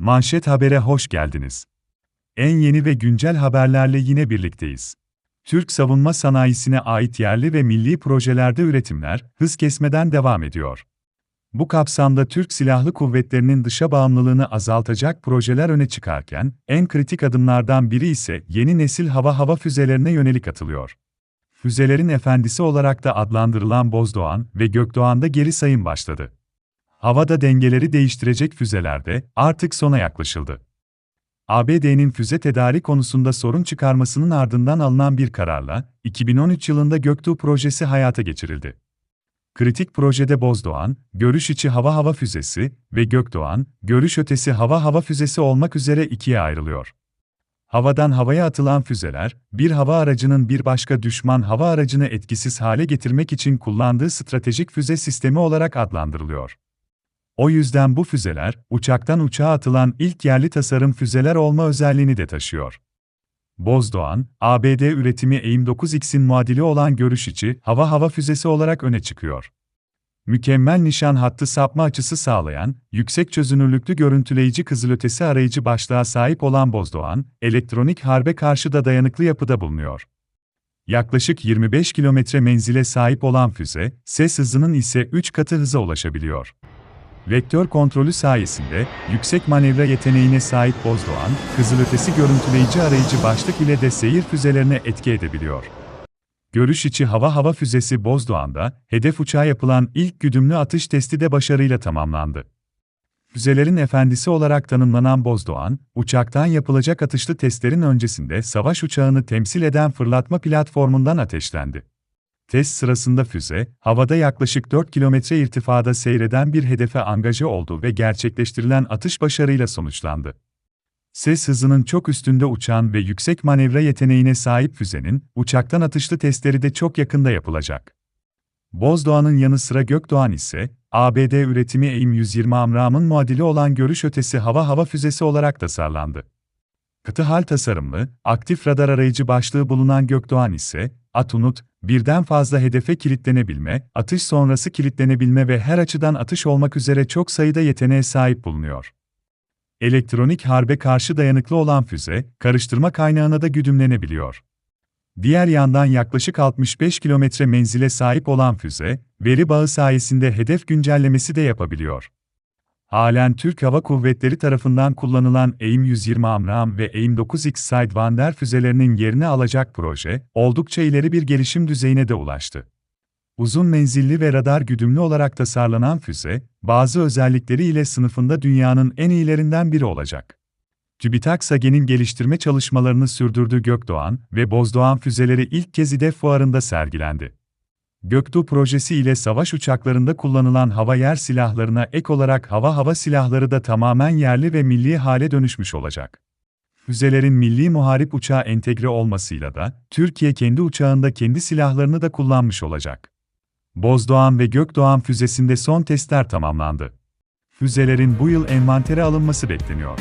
Manşet Haber'e hoş geldiniz. En yeni ve güncel haberlerle yine birlikteyiz. Türk savunma sanayisine ait yerli ve milli projelerde üretimler hız kesmeden devam ediyor. Bu kapsamda Türk Silahlı Kuvvetleri'nin dışa bağımlılığını azaltacak projeler öne çıkarken, en kritik adımlardan biri ise yeni nesil hava-hava füzelerine yönelik atılıyor. Füzelerin efendisi olarak da adlandırılan Bozdoğan ve Gökdoğan'da geri sayım başladı. Havada dengeleri değiştirecek füzelerde artık sona yaklaşıldı. ABD'nin füze tedari konusunda sorun çıkarmasının ardından alınan bir kararla 2013 yılında Göktuğ projesi hayata geçirildi. Kritik projede Bozdoğan, görüş içi hava-hava füzesi ve Gökdoğan, görüş ötesi hava-hava füzesi olmak üzere ikiye ayrılıyor. Havadan havaya atılan füzeler, bir hava aracının bir başka düşman hava aracını etkisiz hale getirmek için kullandığı stratejik füze sistemi olarak adlandırılıyor. O yüzden bu füzeler, uçaktan uçağa atılan ilk yerli tasarım füzeler olma özelliğini de taşıyor. Bozdoğan, ABD üretimi AIM-9X'in muadili olan görüş içi hava-hava füzesi olarak öne çıkıyor. Mükemmel nişan hattı sapma açısı sağlayan, yüksek çözünürlüklü görüntüleyici kızılötesi arayıcı başlığa sahip olan Bozdoğan, elektronik harbe karşı da dayanıklı yapıda bulunuyor. Yaklaşık 25 kilometre menzile sahip olan füze, ses hızının ise 3 katı hıza ulaşabiliyor. Vektör kontrolü sayesinde yüksek manevra yeteneğine sahip Bozdoğan, kızılötesi görüntüleyici arayıcı başlık ile de seyir füzelerine etki edebiliyor. Görüş içi hava-hava füzesi Bozdoğan'da, hedef uçağa yapılan ilk güdümlü atış testi de başarıyla tamamlandı. Füzelerin efendisi olarak tanımlanan Bozdoğan, uçaktan yapılacak atışlı testlerin öncesinde savaş uçağını temsil eden fırlatma platformundan ateşlendi. Test sırasında füze, havada yaklaşık 4 kilometre irtifada seyreden bir hedefe angaje oldu ve gerçekleştirilen atış başarıyla sonuçlandı. Ses hızının çok üstünde uçan ve yüksek manevra yeteneğine sahip füzenin, uçaktan atışlı testleri de çok yakında yapılacak. Bozdoğan'ın yanı sıra Gökdoğan ise, ABD üretimi AIM-120 Amram'ın muadili olan görüş ötesi hava-hava füzesi olarak tasarlandı. Katı hal tasarımlı, aktif radar arayıcı başlığı bulunan Gökdoğan ise, Atunut, birden fazla hedefe kilitlenebilme, atış sonrası kilitlenebilme ve her açıdan atış olmak üzere çok sayıda yeteneğe sahip bulunuyor. Elektronik harbe karşı dayanıklı olan füze, karıştırma kaynağına da güdümlenebiliyor. Diğer yandan yaklaşık 65 kilometre menzile sahip olan füze, veri bağı sayesinde hedef güncellemesi de yapabiliyor. Halen Türk Hava Kuvvetleri tarafından kullanılan AIM-120 Amram ve AIM-9X Sidewinder füzelerinin yerini alacak proje, oldukça ileri bir gelişim düzeyine de ulaştı. Uzun menzilli ve radar güdümlü olarak tasarlanan füze, bazı özellikleri ile sınıfında dünyanın en iyilerinden biri olacak. TÜBİTAK SAGE'nin geliştirme çalışmalarını sürdürdüğü Gökdoğan ve Bozdoğan füzeleri ilk kez İDEF fuarında sergilendi. Göktuğ projesi ile savaş uçaklarında kullanılan hava yer silahlarına ek olarak hava-hava silahları da tamamen yerli ve milli hale dönüşmüş olacak. Füzelerin milli muharip uçağa entegre olmasıyla da Türkiye kendi uçağında kendi silahlarını da kullanmış olacak. Bozdoğan ve Gökdoğan füzesinde son testler tamamlandı. Füzelerin bu yıl envantere alınması bekleniyor.